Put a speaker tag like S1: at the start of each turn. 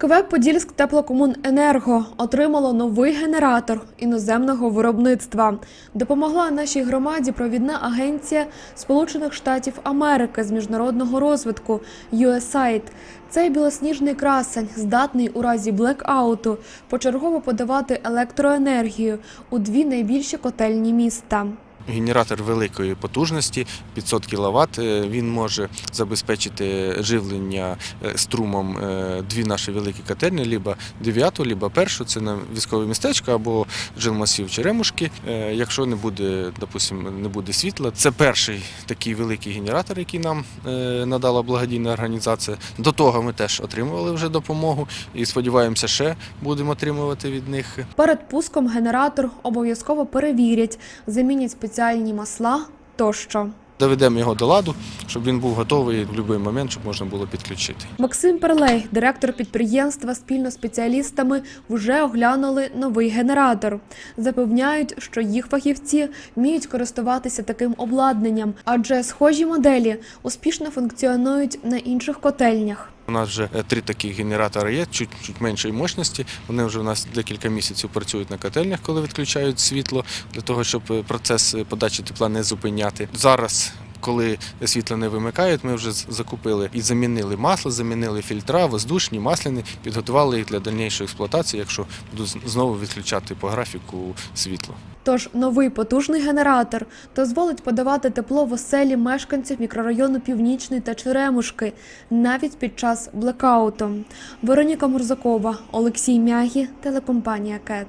S1: КВ Подільськ Теплокомуненерго отримало новий генератор іноземного виробництва. Допомогла нашій громаді провідна агенція Сполучених Штатів Америки з міжнародного розвитку USAID. Цей білосніжний красень здатний у разі блекауту почергово подавати електроенергію у дві найбільші котельні міста.
S2: Генератор великої потужності 500 кВт. Він може забезпечити живлення е, струмом е, дві наші великі котельні, либо 9, либо першу, це на військове містечко або жилмасів Черемушки. Е, Якщо не буде, допустимо, не буде світла, це перший такий великий генератор, який нам е, надала благодійна організація. До того ми теж отримували вже допомогу і сподіваємося, ще будемо отримувати від них.
S1: Перед пуском генератор обов'язково перевірять, замінять спеціальні масла тощо.
S2: Доведемо його до ладу, щоб він був готовий в будь-який момент, щоб можна було підключити.
S1: Максим Перлей, директор підприємства, спільно з спеціалістами вже оглянули новий генератор. Запевняють, що їх фахівці вміють користуватися таким обладнанням, адже схожі моделі успішно функціонують на інших котельнях.
S2: У нас вже е, три такі генератори є, чуть, чуть меншої мощності. Вони вже у нас декілька місяців працюють на котельнях, коли відключають світло, для того, щоб е, процес е, подачі тепла не зупиняти. Зараз. Коли світло не вимикають, ми вже закупили і замінили масло, замінили фільтра, воздушні, масляні, підготували їх для дальнішої експлуатації, якщо будуть знову відключати по графіку світло.
S1: Тож новий потужний генератор дозволить подавати тепло в оселі мешканців мікрорайону Північний та Черемушки навіть під час блекауту. Вероніка Мурзакова, Олексій Мягі, телекомпанія КЕТ.